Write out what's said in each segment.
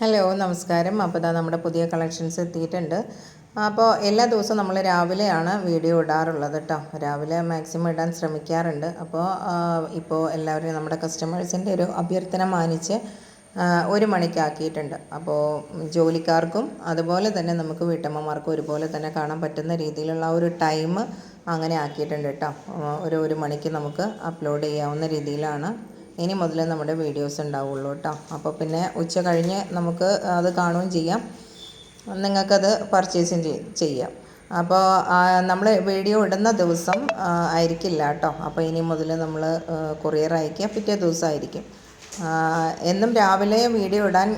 Hello നമസ്കാരം. അപ്പോൾ ഇതാ നമ്മുടെ പുതിയ കളക്ഷൻസ് എത്തിയിട്ടുണ്ട്. അപ്പോൾ എല്ലാ ദിവസവും നമ്മൾ രാവിലെയാണ് വീഡിയോ ഇടാറുള്ളത് കേട്ടോ രാവിലെ മാക്സിമം ഇടാൻ ശ്രമിക്കാറുണ്ട്. അപ്പോൾ ഇപ്പോൾ എല്ലാവരും നമ്മുടെ കസ്റ്റമേഴ്സിന്റെ ഒരു അഭ്യർത്ഥന മാനിച്ച് ഒരു മണിക്കാക്കിയിട്ടുണ്ട്. അപ്പോൾ ജോലിക്കാർക്കും അതുപോലെ തന്നെ നമുക്ക് വീട്ടമ്മമാർക്കും ഒരുപോലെ തന്നെ കാണാൻ പറ്റുന്ന രീതിയിലുള്ള ഒരു ടൈം അങ്ങനെ ആക്കിയിട്ടുണ്ട് കേട്ടോ ഒരു ഒരു മണിക്ക് നമുക്ക് അപ്ലോഡ് ചെയ്യാവുന്ന രീതിയിലാണ് ഇനി മുതൽ നമ്മുടെ വീഡിയോസ് ഉണ്ടാവുള്ളൂ കേട്ടോ അപ്പോൾ പിന്നെ ഉച്ച കഴിഞ്ഞ് നമുക്ക് അത് കാണുകയും ചെയ്യാം. നിങ്ങൾക്കത് പർച്ചേസും ചെയ്യാം. അപ്പോൾ നമ്മൾ വീഡിയോ ഇടുന്ന ദിവസം ആയിരിക്കില്ല കേട്ടോ അപ്പോൾ ഇനി മുതൽ നമ്മൾ കൊറിയർ അയക്കുക പിറ്റേ ദിവസമായിരിക്കും എന്നും രാവിലെ വീഡിയോ ഇടാൻ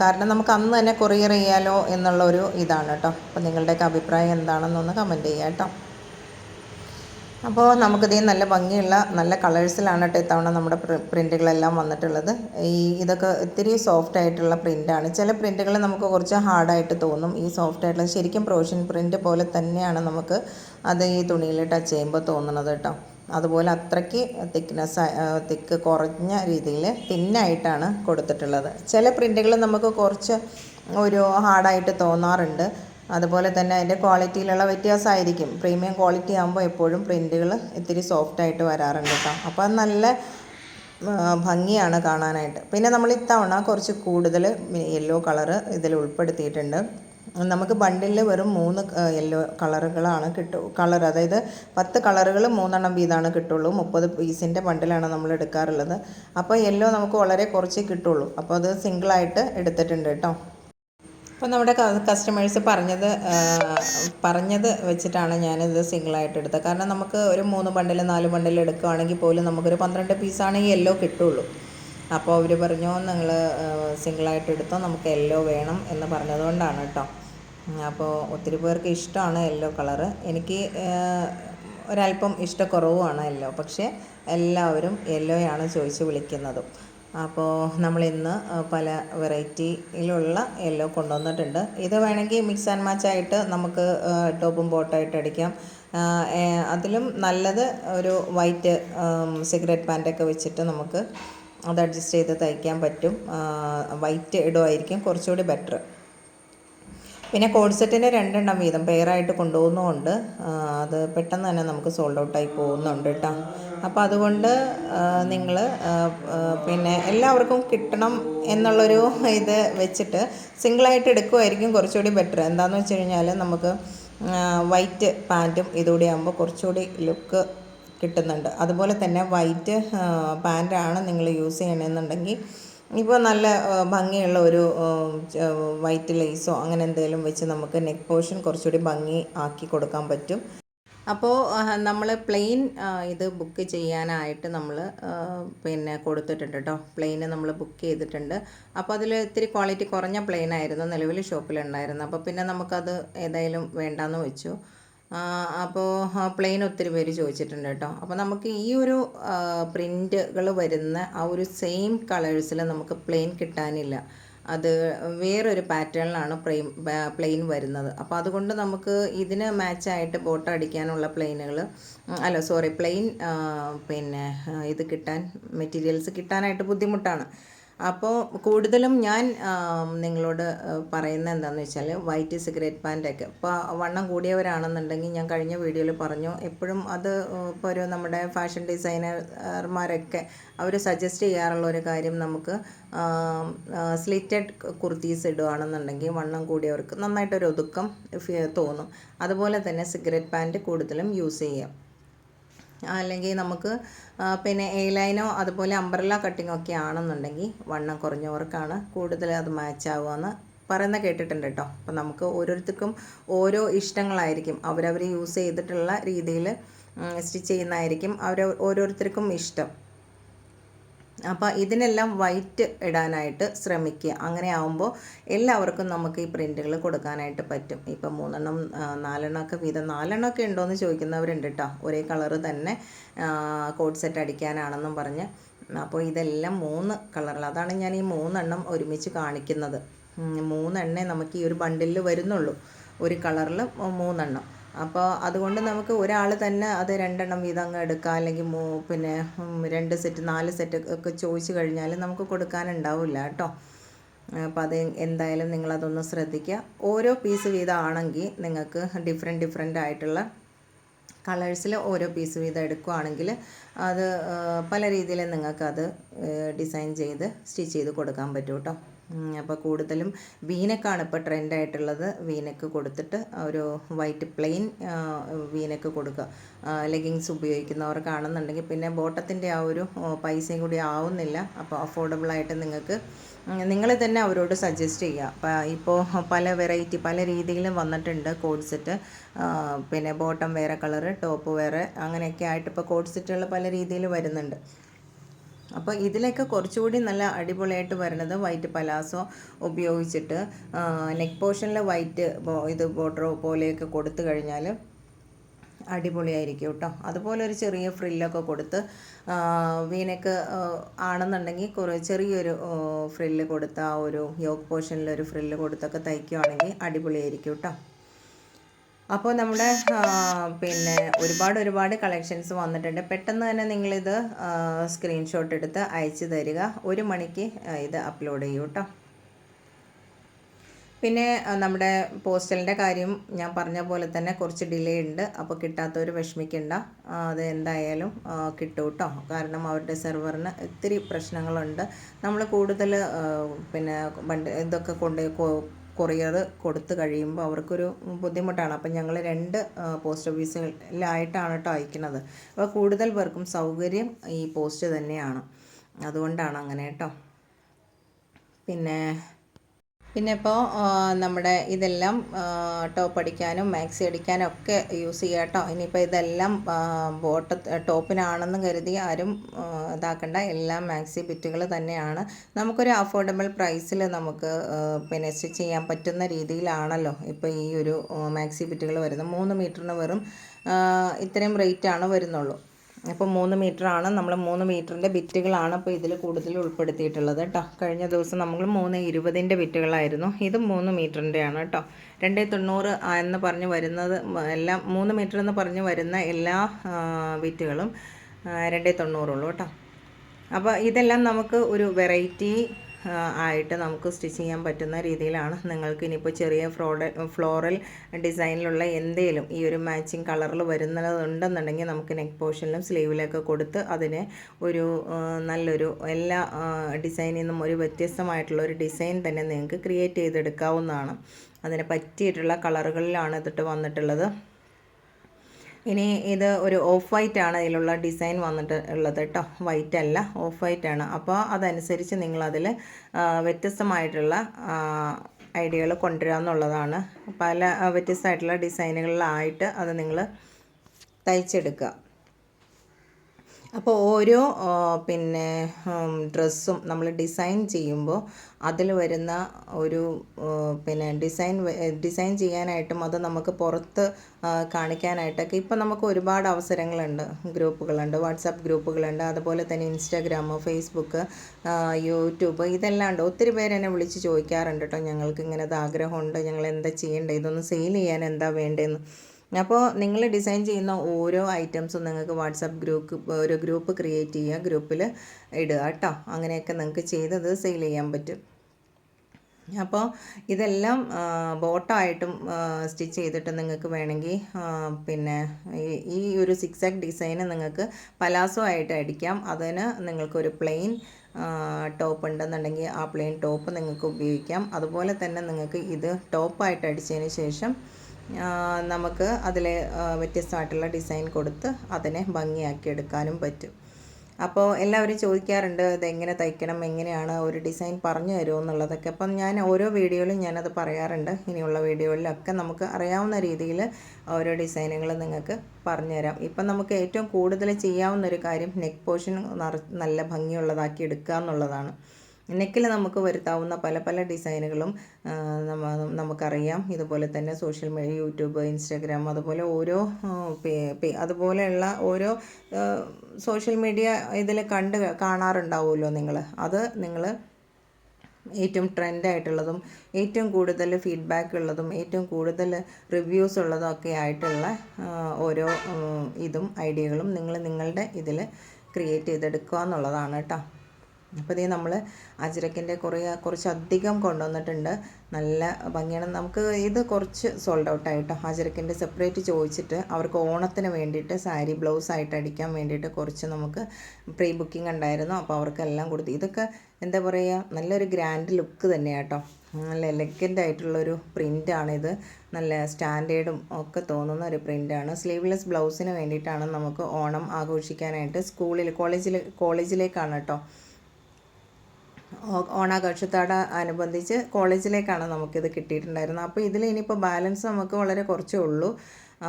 കാരണം നമുക്ക് അന്ന് തന്നെ കൊറിയർ ചെയ്യാലോ എന്നുള്ളൊരു ഇതാണ് കേട്ടോ അപ്പോൾ നിങ്ങളുടെയൊക്കെ അഭിപ്രായം എന്താണെന്നൊന്ന് കമന്റ് ചെയ്യാം കേട്ടോ അപ്പോൾ നമുക്കിതേ നല്ല ഭംഗിയുള്ള നല്ല കളേഴ്സിലാണ് കേട്ടോ ഇത്തവണ നമ്മുടെ പ്രിന്റുകളെല്ലാം വന്നിട്ടുള്ളത്. ഈ ഇതൊക്കെ ഇത്തിരി സോഫ്റ്റ് ആയിട്ടുള്ള പ്രിന്റാണ് ചില പ്രിന്റുകൾ നമുക്ക് കുറച്ച് ഹാർഡായിട്ട് തോന്നും. ഈ സോഫ്റ്റ് ആയിട്ടുള്ള ശരിക്കും പ്രൊഷൻ പ്രിന്റ് പോലെ തന്നെയാണ് നമുക്ക് അത് ഈ തുണിയിൽ ടച്ച് ചെയ്യുമ്പോൾ തോന്നുന്നത് കേട്ടോ. അതുപോലെ അത്രയ്ക്ക് തിക്നെസ് തിക്ക് കുറഞ്ഞ രീതിയിൽ തിന്നായിട്ടാണ് കൊടുത്തിട്ടുള്ളത്. ചില പ്രിന്റുകൾ നമുക്ക് കുറച്ച് ഒരു ഹാർഡായിട്ട് തോന്നാറുണ്ട്. അതുപോലെ തന്നെ അതിന്റെ ക്വാളിറ്റിയിലുള്ള വ്യത്യാസമായിരിക്കും. പ്രീമിയം ക്വാളിറ്റി ആകുമ്പോൾ എപ്പോഴും പ്രിന്റുകൾ ഇത്തിരി സോഫ്റ്റ് ആയിട്ട് വരാറുണ്ട് കേട്ടോ. അപ്പോൾ അത് നല്ല ഭംഗിയാണ് കാണാനായിട്ട്. പിന്നെ നമ്മൾ ഇത്തവണ കുറച്ച് കൂടുതൽ യെല്ലോ കളറ് ഇതിൽ ഉൾപ്പെടുത്തിയിട്ടുണ്ട്. നമുക്ക് ബണ്ടിലിൽ വെറും മൂന്ന് യെല്ലോ കളറുകളാണ് കിട്ടു കളർ അതായത് പത്ത് കളറുകൾ മൂന്നെണ്ണം വീതമാണ് കിട്ടുള്ളൂ. മുപ്പത് പീസിന്റെ ബണ്ടിലാണ് നമ്മൾ എടുക്കാറുള്ളത്. അപ്പോൾ യെല്ലോ നമുക്ക് വളരെ കുറച്ച് കിട്ടുള്ളൂ. അപ്പോൾ അത് സിംഗിളായിട്ട് എടുത്തിട്ടുണ്ട് കേട്ടോ. അപ്പോൾ നമ്മുടെ കസ്റ്റമേഴ്സ് പറഞ്ഞത് പറഞ്ഞത് വെച്ചിട്ടാണ് ഞാനിത് സിംഗിളായിട്ട് എടുത്തത്. കാരണം നമുക്ക് ഒരു മൂന്ന് ബണ്ടിൽ നാല് ബണ്ടിൽ എടുക്കുകയാണെങ്കിൽ പോലും നമുക്കൊരു പന്ത്രണ്ട് പീസാണ് എല്ലോ യെല്ലോ കിട്ടുള്ളൂ. അപ്പോൾ അവർ പറഞ്ഞു നിങ്ങൾ സിംഗിളായിട്ട് എടുത്തോ നമുക്ക് യെല്ലോ വേണം എന്ന് പറഞ്ഞതുകൊണ്ടാണ് കേട്ടോ. അപ്പോൾ ഒത്തിരി പേർക്ക് ഇഷ്ടമാണ് യെല്ലോ കളറ് എനിക്ക് ഒരല്പം ഇഷ്ടക്കുറവുമാണ് യെല്ലോ പക്ഷേ എല്ലാവരും യെല്ലോയാണ് ചോദിച്ച് വിളിക്കുന്നതും. അപ്പോൾ നമ്മൾ ഇന്ന് പല വെറൈറ്റിയിലുള്ള യെല്ലോ കൊണ്ടുവന്നിട്ടുണ്ട്. ഇത് വേണമെങ്കിൽ മിക്സ് ആൻഡ് മാച്ച് ആയിട്ട് നമുക്ക് ടോപ്പും ബോട്ടായിട്ട് അടിക്കാം. അതിലും നല്ലത് ഒരു വൈറ്റ് സിഗരറ്റ് പാന്റൊക്കെ വെച്ചിട്ട് നമുക്ക് അത് അഡ്ജസ്റ്റ് ചെയ്ത് തയ്ക്കാൻ പറ്റും. വൈറ്റ് ഇടുമായിരിക്കും കുറച്ചുകൂടി ബെറ്റർ. പിന്നെ കോഡ് സെറ്റിന് രണ്ടെണ്ണം വീതം പെയറായിട്ട് കൊണ്ടുപോകുന്നതുകൊണ്ട് ആ, അത് പെട്ടെന്ന് തന്നെ നമുക്ക് സോൾഡ് ഔട്ടായി പോകുന്നുണ്ട് കേട്ടോ അപ്പോൾ അതുകൊണ്ട് നിങ്ങൾ പിന്നെ എല്ലാവർക്കും കിട്ടണം എന്നുള്ളൊരു ഇത് വെച്ചിട്ട് സിംഗിളായിട്ട് എടുക്കുമായിരിക്കും കുറച്ചുകൂടി ബെറ്റർ. എന്താണെന്ന് വെച്ച് കഴിഞ്ഞാൽ നമുക്ക് വൈറ്റ് പാന്റും ഇതുകൂടി ആകുമ്പോൾ കുറച്ചുകൂടി ലുക്ക് കിട്ടുന്നുണ്ട്. അതുപോലെ തന്നെ വൈറ്റ് പാന്റാണ് നിങ്ങൾ യൂസ് ചെയ്യണമെന്നുണ്ടെങ്കിൽ ഇപ്പോൾ നല്ല ഭംഗിയുള്ള ഒരു വൈറ്റ് ലേസോ അങ്ങനെ എന്തെങ്കിലും വെച്ച് നമുക്ക് നെക്ക് പോർഷൻ കുറച്ചുകൂടി ഭംഗി ആക്കി കൊടുക്കാൻ പറ്റും. അപ്പോൾ നമ്മൾ പ്ലെയിൻ ഇത് ബുക്ക് ചെയ്യാനായിട്ട് നമ്മൾ പിന്നെ കൊടുത്തിട്ടുണ്ട് കേട്ടോ പ്ലെയിന് നമ്മൾ ബുക്ക് ചെയ്തിട്ടുണ്ട്. അപ്പോൾ അതിൽ ഇത്തിരി ക്വാളിറ്റി കുറഞ്ഞ പ്ലെയിൻ ആയിരുന്നു നിലവിൽ ഷോപ്പിലുണ്ടായിരുന്നു അപ്പോൾ പിന്നെ നമുക്കത് ഏതായാലും വേണ്ടാന്ന് വെച്ചു. അപ്പോൾ പ്ലെയിൻ ഒത്തിരി പേര് ചോദിച്ചിട്ടുണ്ട് കേട്ടോ അപ്പോൾ നമുക്ക് ഈ ഒരു പ്രിന്റുകൾ വരുന്ന ആ ഒരു സെയിം കളേഴ്സിൽ നമുക്ക് പ്ലെയിൻ കിട്ടാനില്ല. അത് വേറൊരു പാറ്റേണിലാണ് പ്ലെയിൻ പ്ലെയിൻ വരുന്നത്. അപ്പോൾ അതുകൊണ്ട് നമുക്ക് ഇതിന് മാച്ചായിട്ട് ബോട്ട് അടിക്കാനുള്ള പ്ലെയിനുകൾ അല്ല സോറി പ്ലെയിൻ പിന്നെ ഇത് കിട്ടാൻ മെറ്റീരിയൽസ് കിട്ടാനായിട്ട് ബുദ്ധിമുട്ടാണ്. അപ്പോൾ കൂടുതലും ഞാൻ നിങ്ങളോട് പറയുന്നത് എന്താണെന്ന് വെച്ചാൽ വൈറ്റ് സിഗരറ്റ് പാന്റൊക്കെ ഇപ്പോൾ വണ്ണം കൂടിയവരാണെന്നുണ്ടെങ്കിൽ ഞാൻ കഴിഞ്ഞ വീഡിയോയിൽ പറഞ്ഞു. എപ്പോഴും അത് ഇപ്പോൾ ഒരു നമ്മുടെ ഫാഷൻ ഡിസൈനർമാരൊക്കെ അവർ സജസ്റ്റ് ചെയ്യാറുള്ള ഒരു കാര്യം നമുക്ക് സ്ലിറ്റഡ് കുർത്തീസ് ഇടുകയാണെന്നുണ്ടെങ്കിൽ വണ്ണം കൂടിയവർക്ക് നന്നായിട്ടൊരു ഒതുക്കം തോന്നും. അതുപോലെ തന്നെ സിഗരറ്റ് പാന്റ് കൂടുതലും യൂസ് ചെയ്യാം. അല്ലെങ്കിൽ നമുക്ക് പിന്നെ എ ലൈനോ അതുപോലെ അംബ്രല്ല കട്ടിങ്ങോ ഒക്കെ ആണെന്നുണ്ടെങ്കിൽ വണ്ണം കുറഞ്ഞവർക്കാണ് കൂടുതൽ അത് മാച്ച് ആവുകയെന്ന് പറയുന്ന കേട്ടിട്ടുണ്ട് കേട്ടോ. അപ്പം നമുക്ക് ഓരോരുത്തർക്കും ഓരോ ഇഷ്ടങ്ങളായിരിക്കും. അവരവർ യൂസ് ചെയ്തിട്ടുള്ള രീതിയിൽ സ്റ്റിച്ച് ചെയ്യുന്നതായിരിക്കും. അവർ ഓരോരുത്തർക്കും ഇഷ്ടം. അപ്പോൾ ഇതിനെല്ലാം വൈറ്റ് ഇടാനായിട്ട് ശ്രമിക്കുക. അങ്ങനെ ആവുമ്പോൾ എല്ലാവർക്കും നമുക്ക് ഈ പ്രിന്റുകൾ കൊടുക്കാനായിട്ട് പറ്റും. ഇപ്പം മൂന്നെണ്ണം നാലെണ്ണമൊക്കെ വീതം നാലെണ്ണം ഒക്കെ ഉണ്ടോ എന്ന് ചോദിക്കുന്നവരുണ്ട് കേട്ടോ ഒരേ കളറ് തന്നെ കോഡ് സെറ്റ് അടിക്കാനാണെന്നും പറഞ്ഞ്. അപ്പോൾ ഇതെല്ലാം മൂന്ന് കളറിൽ അതാണ് ഞാൻ ഈ മൂന്നെണ്ണം ഒരുമിച്ച് കാണിക്കുന്നത്. മൂന്നെണ്ണേ നമുക്ക് ഈ ഒരു ബണ്ടിലിൽ വരുന്നുള്ളൂ. ഒരു കളറിൽ മൂന്നെണ്ണം. അപ്പോൾ അതുകൊണ്ട് നമുക്ക് ഒരാൾ തന്നെ അത് രണ്ടെണ്ണം വീതം അങ്ങ് എടുക്കാം. അല്ലെങ്കിൽ മൂ പിന്നെ രണ്ട് സെറ്റ് നാല് സെറ്റ് ഒക്കെ ചോദിച്ചു കഴിഞ്ഞാൽ നമുക്ക് കൊടുക്കാനുണ്ടാവില്ല കേട്ടോ. അപ്പോൾ അത് എന്തായാലും നിങ്ങളതൊന്ന് ശ്രദ്ധിക്കുക. ഓരോ പീസ് വീതം ആണെങ്കിൽ നിങ്ങൾക്ക് ഡിഫറെന്റ് ഡിഫറെന്റ് ആയിട്ടുള്ള കളേഴ്സിൽ ഓരോ പീസ് വീതം എടുക്കുകയാണെങ്കിൽ അത് പല രീതിയിൽ നിങ്ങൾക്കത് ഡിസൈൻ ചെയ്ത് സ്റ്റിച്ച് ചെയ്ത് കൊടുക്കാൻ പറ്റും കേട്ടോ. അപ്പോൾ കൂടുതലും വീനക്കാണ് ഇപ്പോൾ ട്രെൻഡായിട്ടുള്ളത്. വീനക്ക് കൊടുത്തിട്ട് ഒരു വൈറ്റ് പ്ലെയിൻ വീനക്ക് കൊടുക്കുക. ലെഗിങ്സ് ഉപയോഗിക്കുന്നവർക്കാണെന്നുണ്ടെങ്കിൽ പിന്നെ ബോട്ടത്തിന്റെ ആ ഒരു പൈസയും കൂടി ആവുന്നില്ല. അപ്പോൾ അഫോർഡബിളായിട്ട് നിങ്ങൾക്ക് നിങ്ങൾ തന്നെ അവരോട് സജസ്റ്റ് ചെയ്യുക. അപ്പോൾ ഇപ്പോൾ പല വെറൈറ്റി പല രീതിയിലും വന്നിട്ടുണ്ട് കോഡ്സെറ്റ് പിന്നെ ബോട്ടം വേറെ കളറ് ടോപ്പ് വേറെ അങ്ങനെയൊക്കെ ആയിട്ട് ഇപ്പോൾ കോഡ് സെറ്റുകൾ പല രീതിയിൽ വരുന്നുണ്ട്. അപ്പോൾ ഇതിലൊക്കെ കുറച്ചുകൂടി നല്ല അടിപൊളിയായിട്ട് വരുന്നത് വൈറ്റ് പലാസോ ഉപയോഗിച്ചിട്ട് നെക്ക് പോർഷനിൽ വൈറ്റ് ഇത് ബോർഡറോ പോലെയൊക്കെ കൊടുത്തു കഴിഞ്ഞാൽ അടിപൊളിയായിരിക്കും കേട്ടോ അതുപോലെ ഒരു ചെറിയ ഫ്രില്ലൊക്കെ കൊടുത്ത് വീനക്ക് ആണെന്നുണ്ടെങ്കിൽ കുറേ ചെറിയൊരു ഫ്രില്ല് കൊടുത്ത് ആ ഒരു യോക്ക് പോർഷനിൽ ഒരു ഫ്രില്ല് കൊടുത്തൊക്കെ തയ്ക്കുകയാണെങ്കിൽ അടിപൊളിയായിരിക്കും കേട്ടോ അപ്പോൾ നമ്മുടെ പിന്നെ ഒരുപാട് ഒരുപാട് കളക്ഷൻസ് വന്നിട്ടുണ്ട്. പെട്ടെന്ന് തന്നെ നിങ്ങളിത് സ്ക്രീൻഷോട്ട് എടുത്ത് അയച്ചു തരിക. ഒരു മണിക്ക് ഇത് അപ്ലോഡ് ചെയ്യൂ കേട്ടോ പിന്നെ നമ്മുടെ പോസ്റ്റലിന്റെ കാര്യം ഞാൻ പറഞ്ഞ പോലെ തന്നെ കുറച്ച് ഡിലേ ഉണ്ട്. അപ്പോൾ കിട്ടാത്തവർ വിഷമിക്കണ്ട. അത് എന്തായാലും കിട്ടും കേട്ടോ കാരണം അവരുടെ സെർവറിന് ഒത്തിരി പ്രശ്നങ്ങളുണ്ട്. നമ്മൾ കൂടുതൽ പിന്നെ ഇതൊക്കെ കൊണ്ട് കൊറിയർ കൊടുത്തു കഴിയുമ്പോൾ അവർക്കൊരു ബുദ്ധിമുട്ടാണ്. അപ്പം ഞങ്ങൾ രണ്ട് പോസ്റ്റ് ഓഫീസിലായിട്ടാണ് കേട്ടോ അയക്കുന്നത്. അപ്പോൾ കൂടുതൽ പേർക്കും സൗകര്യം ഈ പോസ്റ്റ് തന്നെയാണ്. അതുകൊണ്ടാണ് അങ്ങനെ കേട്ടോ. പിന്നെ പിന്നെ ഇപ്പോൾ നമ്മുടെ ഇതെല്ലാം ടോപ്പ് അടിക്കാനും മാക്സി അടിക്കാനും ഒക്കെ യൂസ് ചെയ്യാം കേട്ടോ. ഇനിയിപ്പോൾ ഇതെല്ലാം ബോട്ട ടോപ്പിനാണെന്ന് കരുതി ആരും ഇതാക്കണ്ട. എല്ലാം മാക്സി ബിറ്റുകൾ തന്നെയാണ്. നമുക്കൊരു അഫോർഡബിൾ പ്രൈസിൽ നമുക്ക് പിന്നെ സ്റ്റിച്ച് ചെയ്യാൻ പറ്റുന്ന രീതിയിലാണല്ലോ ഇപ്പോൾ ഈ ഒരു മാക്സി ബിറ്റുകൾ വരുന്നത്. മൂന്ന് മീറ്ററിന് വെറും ഇത്രയും റേറ്റാണ് വരുന്നുള്ളൂ. അപ്പോൾ മൂന്ന് ആണ്. നമ്മൾ മൂന്ന് മീറ്ററിന്റെ ബിറ്റുകളാണ് അപ്പോൾ ഇതിൽ കൂടുതൽ ഉൾപ്പെടുത്തിയിട്ടുള്ളത് കേട്ടോ കഴിഞ്ഞ ദിവസം നമ്മൾ മൂന്ന് ഇരുപതിന്റെ ബിറ്റുകളായിരുന്നു ഇത് മൂന്ന് മീറ്ററിന്റെയാണ് കേട്ടോ രണ്ടേ തൊണ്ണൂറ് എന്ന് പറഞ്ഞ് വരുന്നത് എല്ലാം മൂന്ന് മീറ്റർ എന്ന് പറഞ്ഞ് വരുന്ന എല്ലാ ബിറ്റുകളും രണ്ടേ തൊണ്ണൂറുള്ളൂ കേട്ടോ അപ്പോൾ ഇതെല്ലാം നമുക്ക് ഒരു വെറൈറ്റി ആയിട്ട് നമുക്ക് സ്റ്റിച്ച് ചെയ്യാൻ പറ്റുന്ന രീതിയിലാണ്. നിങ്ങൾക്ക് ഇനിയിപ്പോൾ ചെറിയ ഫ്രോഡ ഫ്ലോറൽ ഡിസൈനിലുള്ള എന്തെങ്കിലും ഈ ഒരു മാച്ചിങ് കളറിൽ വരുന്നതുണ്ടെന്നുണ്ടെങ്കിൽ നമുക്ക് നെക്ക് പോർഷനിലും സ്ലീവിലൊക്കെ കൊടുത്ത് അതിനെ ഒരു നല്ലൊരു എല്ലാ ഡിസൈനിൽ നിന്നും ഒരു വ്യത്യസ്തമായിട്ടുള്ള ഒരു ഡിസൈൻ തന്നെ നിങ്ങൾക്ക് ക്രിയേറ്റ് ചെയ്തെടുക്കാവുന്നതാണ്. അതിന് പറ്റിയിട്ടുള്ള കളറുകളിലാണ് ഇതിട്ട് വന്നിട്ടുള്ളത്. ഇനി ഇത് ഒരു ഓഫ് വൈറ്റ് ആണ് ഇതിലുള്ള ഡിസൈൻ വന്നിട്ട് ഉള്ളത് കേട്ടോ വൈറ്റ് അല്ല ഓഫ് വൈറ്റ് ആണ്. അപ്പോൾ അതനുസരിച്ച് നിങ്ങളതിൽ വ്യത്യസ്തമായിട്ടുള്ള ഐഡിയകൾ കൊണ്ടുവരിക എന്നുള്ളതാണ് പല വ്യത്യസ്തമായിട്ടുള്ള ഡിസൈനുകളിലായിട്ട് അത് നിങ്ങൾ തയ്ച്ചെടുക്കുക. അപ്പോൾ ഓരോ പിന്നെ ഡ്രസ്സും നമ്മൾ ഡിസൈൻ ചെയ്യുമ്പോൾ അതിൽ വരുന്ന ഒരു പിന്നെ ഡിസൈൻ ഡിസൈൻ ചെയ്യാനായിട്ടും അത് നമുക്ക് പുറത്ത് കാണിക്കാനായിട്ടൊക്കെ ഇപ്പം നമുക്ക് ഒരുപാട് അവസരങ്ങളുണ്ട്. ഗ്രൂപ്പുകളുണ്ട് വാട്സാപ്പ് ഗ്രൂപ്പുകളുണ്ട് അതുപോലെ തന്നെ ഇൻസ്റ്റാഗ്രാം ഫേസ്ബുക്ക് യൂട്യൂബ് ഇതെല്ലാം ഉണ്ട്. ഒത്തിരി പേര് എന്നെ വിളിച്ച് ചോദിക്കാറുണ്ട് കേട്ടോ ഞങ്ങൾക്ക് ഇങ്ങനെ ആഗ്രഹമുണ്ട് ഞങ്ങൾ എന്താ ചെയ്യേണ്ടത് ഇതൊന്ന് സെയിൽ ചെയ്യാൻ എന്താ വേണ്ടതെന്ന് അപ്പോൾ നിങ്ങൾ ഡിസൈൻ ചെയ്യുന്ന ഓരോ ഐറ്റംസും നിങ്ങൾക്ക് വാട്സാപ്പ് ഗ്രൂപ്പ് ഒരു ഗ്രൂപ്പ് ക്രിയേറ്റ് ചെയ്യുക ഗ്രൂപ്പിൽ ഇടുക കേട്ടോ. അങ്ങനെയൊക്കെ നിങ്ങൾക്ക് ചെയ്തത് സെയിൽ ചെയ്യാൻ പറ്റും. അപ്പോൾ ഇതെല്ലാം ബോട്ടായിട്ടും സ്റ്റിച്ച് ചെയ്തിട്ട് നിങ്ങൾക്ക് വേണമെങ്കിൽ പിന്നെ ഈ- ഒരു സിക്സ് ആക്ക് ഡിസൈന് നിങ്ങൾക്ക് പലാസോ ആയിട്ട് അടിക്കാം. അതിന് നിങ്ങൾക്കൊരു പ്ലെയിൻ ടോപ്പ് ഉണ്ടെന്നുണ്ടെങ്കിൽ ആ പ്ലെയിൻ ടോപ്പ് നിങ്ങൾക്ക് ഉപയോഗിക്കാം. അതുപോലെ തന്നെ നിങ്ങൾക്ക് ഇത് ടോപ്പായിട്ട് അടിച്ചതിന് ശേഷം നമുക്ക് അതിൽ വ്യത്യസ്തമായിട്ടുള്ള ഡിസൈൻ കൊടുത്ത് അതിനെ ഭംഗിയാക്കി എടുക്കാനും പറ്റും. അപ്പോൾ എല്ലാവരും ചോദിക്കാറുണ്ട് ഇതെങ്ങനെ തയ്ക്കണം? എങ്ങനെയാണ് ഒരു ഡിസൈൻ പറഞ്ഞു തരുമോ? എന്നുള്ളതൊക്കെ. അപ്പം ഞാൻ ഓരോ വീഡിയോയിലും ഞാനത് പറയാറുണ്ട്. ഇനിയുള്ള വീഡിയോയിലൊക്കെ നമുക്ക് അറിയാവുന്ന രീതിയിൽ ഓരോ ഡിസൈനുകൾ നിങ്ങൾക്ക് പറഞ്ഞുതരാം ഇപ്പം നമുക്ക് ഏറ്റവും കൂടുതൽ ചെയ്യാവുന്ന ഒരു കാര്യം നെക്ക് പോർഷൻ നല്ല ഭംഗിയുള്ളതാക്കി എടുക്കുക എന്നുള്ളതാണ്. നെക്കിൽ നമുക്ക് വരുത്താവുന്ന പല പല ഡിസൈനുകളും നമുക്കറിയാം. ഇതുപോലെ തന്നെ സോഷ്യൽ മീഡിയ യൂട്യൂബ് ഇൻസ്റ്റാഗ്രാം അതുപോലെ ഓരോ അതുപോലെയുള്ള ഓരോ സോഷ്യൽ മീഡിയ ഇതിൽ കണ്ട് കാണാറുണ്ടാവുമല്ലോ നിങ്ങൾ അത് നിങ്ങൾ ഏറ്റവും ട്രെൻഡായിട്ടുള്ളതും ഏറ്റവും കൂടുതൽ ഫീഡ്ബാക്ക് ഉള്ളതും ഏറ്റവും കൂടുതൽ റിവ്യൂസ് ഉള്ളതും ഒക്കെ ആയിട്ടുള്ള ഓരോ ഇതും ഐഡിയകളും നിങ്ങൾ നിങ്ങളുടെ ഇതിൽ ക്രിയേറ്റ് ചെയ്തെടുക്കുക എന്നുള്ളതാണ് കേട്ടോ. അപ്പോൾ ഇതേ നമ്മൾ അജ്രക്കിന്റെ കുറേ കുറച്ചധികം കൊണ്ടുവന്നിട്ടുണ്ട്. നല്ല ഭംഗിയാണ്. നമുക്ക് ഇത് കുറച്ച് സോൾഡ് ഔട്ട് ആയിട്ടോ. അജ്രക്കിന്റെ സെപ്പറേറ്റ് ചോദിച്ചിട്ട് അവർക്ക് ഓണത്തിന് വേണ്ടിയിട്ട് സാരി ബ്ലൗസ് ആയിട്ട് അടിക്കാൻ വേണ്ടിയിട്ട് കുറച്ച് നമുക്ക് പ്രീ ബുക്കിംഗ് ഉണ്ടായിരുന്നു. അപ്പോൾ അവർക്കെല്ലാം കൊടുത്തു. ഇതൊക്കെ എന്താ പറയുക നല്ലൊരു ഗ്രാൻഡ് ലുക്ക് തന്നെയാണ് കേട്ടോ നല്ല എലഗന്റ് ആയിട്ടുള്ളൊരു പ്രിന്റാണിത് നല്ല സ്റ്റാൻഡേർഡും ഒക്കെ തോന്നുന്ന ഒരു പ്രിന്റാണ് സ്ലീവ്ലെസ് ബ്ലൗസിന് വേണ്ടിയിട്ടാണ് നമുക്ക് ഓണം ആഘോഷിക്കാനായിട്ട് സ്കൂളിൽ കോളേജിൽ കോളേജിലേക്കാണ് കേട്ടോ. ഓണാഘോഷത്തോട് അനുബന്ധിച്ച് കോളേജിലേക്കാണ് നമുക്കിത് കിട്ടിയിട്ടുണ്ടായിരുന്നത്. അപ്പോൾ ഇതിൽ ഇനിയിപ്പോൾ ബാലൻസ് നമുക്ക് വളരെ കുറച്ചേ ഉള്ളൂ.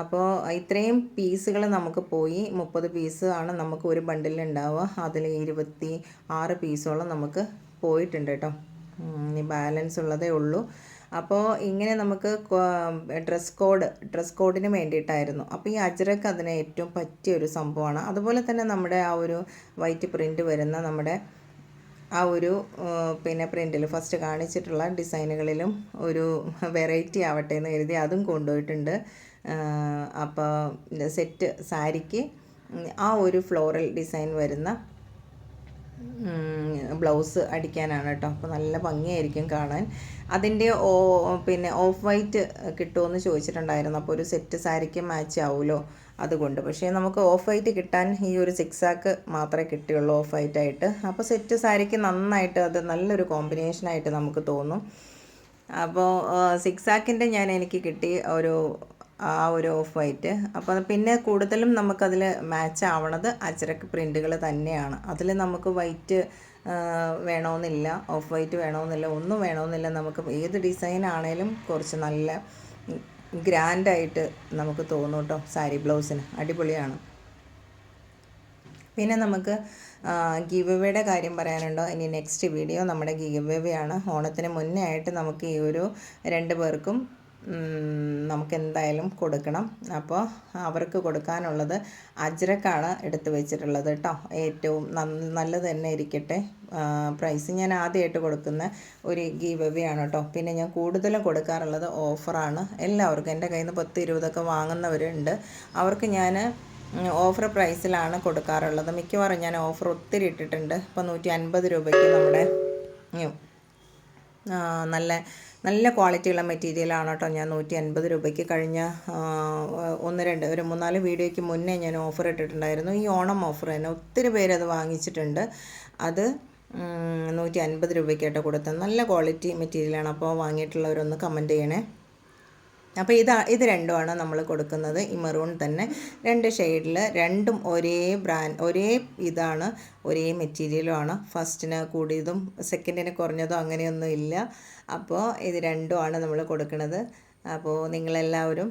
അപ്പോൾ ഇത്രയും പീസുകൾ നമുക്ക് പോയി. മുപ്പത് പീസ് ആണ് നമുക്ക് ഒരു ബണ്ടിൽ ഉണ്ടാവുക. അതിൽ ഇരുപത്തി ആറ് പീസോളം നമുക്ക് പോയിട്ടുണ്ട് കേട്ടോ. ഇനി ബാലൻസ് ഉള്ളതേ ഉള്ളൂ. അപ്പോൾ ഇങ്ങനെ നമുക്ക് ഡ്രസ് കോഡ് ഡ്രസ് കോഡിന് വേണ്ടിയിട്ടായിരുന്നു. അപ്പോൾ ഈ അജ്രക്ക് അതിന് ഏറ്റവും പറ്റിയ ഒരു സംഭവമാണ്. അതുപോലെ തന്നെ നമ്മുടെ ആ ഒരു വൈറ്റ് പ്രിന്റ് വരുന്ന നമ്മുടെ ആ ഒരു പിന്നെ പ്രിന്റിൽ ഫസ്റ്റ് കാണിച്ചിട്ടുള്ള ഡിസൈനുകളിലും ഒരു വെറൈറ്റി ആവട്ടെ എന്ന് കരുതി അതും കൊണ്ടുപോയിട്ടുണ്ട്. അപ്പോൾ സെറ്റ് സാരിക്ക് ആ ഒരു ഫ്ലോറൽ ഡിസൈൻ വരുന്ന ബ്ലൗസ് അടിക്കാനാണ് കേട്ടോ. അപ്പോൾ നല്ല ഭംഗിയായിരിക്കും കാണാൻ. അതിന്റെ ഓ പിന്നെ ഓഫ് വൈറ്റ് കിട്ടുമോ എന്ന് ചോദിച്ചിട്ടുണ്ടായിരുന്നു. അപ്പോൾ ഒരു സെറ്റ് സാരിക്ക് മാച്ച് ആവുമല്ലോ അതുകൊണ്ട്. പക്ഷേ നമുക്ക് ഓഫ് വൈറ്റ് കിട്ടാൻ ഈ ഒരു സിക്സ് ആക്ക് മാത്രമേ കിട്ടിയുള്ളൂ ഓഫ് വൈറ്റ് ആയിട്ട് അപ്പോൾ സെറ്റ് സാരിക്ക് നന്നായിട്ട് അത് നല്ലൊരു കോമ്പിനേഷനായിട്ട് നമുക്ക് തോന്നും. അപ്പോൾ സിക്സ് ആക്കിന്റെ ഞാൻ എനിക്ക് കിട്ടി ഒരു ആ ഒരു ഓഫ് വൈറ്റ് അപ്പോൾ പിന്നെ കൂടുതലും നമുക്കതിൽ മാച്ച് ആവണത് അച്ചരക്ക് പ്രിന്റുകൾ തന്നെയാണ്. അതിൽ നമുക്ക് വൈറ്റ് വേണമെന്നില്ല ഓഫ് വൈറ്റ് വേണമെന്നില്ല ഒന്നും വേണമെന്നില്ല നമുക്ക് ഏത് ഡിസൈൻ ആണേലും കുറച്ച് നല്ല ഗ്രാൻഡായിട്ട് നമുക്ക് തോന്നും കേട്ടോ സാരി ബ്ലൗസിന്. അടിപൊളിയാണ്. പിന്നെ നമുക്ക് ഗീവ് കാര്യം പറയാനുണ്ടോ? ഇനി നെക്സ്റ്റ് വീഡിയോ നമ്മുടെ ഗീവ് ആണ് ഓണത്തിന് മുന്നേ ആയിട്ട് നമുക്ക് ഈ ഒരു രണ്ട് പേർക്കും നമുക്ക് എന്തായാലും കൊടുക്കണം. അപ്പോൾ അവർക്ക് കൊടുക്കാനുള്ളത് അജ്രക്കാണ് എടുത്തു വെച്ചിട്ടുള്ളത് കേട്ടോ. ഏറ്റവും നല്ലത് തന്നെ ഇരിക്കട്ടെ. പ്രൈസ് ഞാൻ ആദ്യമായിട്ട് കൊടുക്കുന്ന ഒരു ഗീവ് ആണ് കേട്ടോ. പിന്നെ ഞാൻ കൂടുതലും കൊടുക്കാറുള്ളത് ഓഫറാണ് എല്ലാവർക്കും എന്റെ കയ്യിൽ നിന്ന് പത്ത് ഇരുപതൊക്കെ വാങ്ങുന്നവരുണ്ട്. അവർക്ക് ഞാൻ ഓഫർ പ്രൈസിലാണ് കൊടുക്കാറുള്ളത്. മിക്കവാറും ഞാൻ ഓഫർ ഒത്തിരി ഇട്ടിട്ടുണ്ട്. ഇപ്പോൾ നൂറ്റി അൻപത് രൂപയ്ക്ക് നമ്മുടെ നല്ല നല്ല ക്വാളിറ്റിയുള്ള മെറ്റീരിയലാണ് കേട്ടോ ഞാൻ നൂറ്റി അൻപത് രൂപയ്ക്ക് കഴിഞ്ഞ ഒന്ന് രണ്ട് ഒരു മൂന്നാൽ വീഡിയോയ്ക്ക് മുന്നേ ഞാൻ ഓഫർ ഇട്ടിട്ടുണ്ടായിരുന്നു. ഈ ഓണം ഓഫർ തന്നെ ഒത്തിരി പേര് അത് വാങ്ങിച്ചിട്ടുണ്ട്. അത് നൂറ്റി അൻപത് രൂപയ്ക്കായിട്ട് കൊടുത്തത്. നല്ല ക്വാളിറ്റി മെറ്റീരിയലാണ് അപ്പോൾ വാങ്ങിയിട്ടുള്ളവരൊന്ന് കമന്റ് ചെയ്യണേ. അപ്പോൾ ഇത് ഇത് രണ്ടുമാണ് നമ്മൾ കൊടുക്കുന്നത്. ഈ മെറൂൺ തന്നെ രണ്ട് ഷെയ്ഡിൽ രണ്ടും ഒരേ ബ്രാൻഡ് ഒരേ ഇതാണ് ഒരേ മെറ്റീരിയലുമാണ് ഫസ്റ്റിന് കൂടിയതും സെക്കൻഡിന് കുറഞ്ഞതും അങ്ങനെയൊന്നും ഇല്ല. അപ്പോൾ ഇത് രണ്ടുമാണ് നമ്മൾ കൊടുക്കുന്നത് അപ്പോൾ നിങ്ങളെല്ലാവരും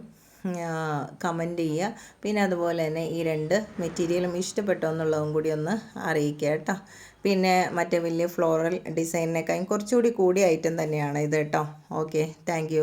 കമന്റ് ചെയ്യുക. പിന്നെ അതുപോലെ തന്നെ ഈ രണ്ട് മെറ്റീരിയലും ഇഷ്ടപ്പെട്ടോ എന്നുള്ളതും കൂടി ഒന്ന് അറിയിക്കുക കേട്ടോ. പിന്നെ മറ്റേ വലിയ ഫ്ലോറൽ ഡിസൈനിനേക്കാളും കുറച്ചുകൂടി കൂടിയ ഐറ്റം തന്നെയാണ് ഇത് കേട്ടോ. Okay thank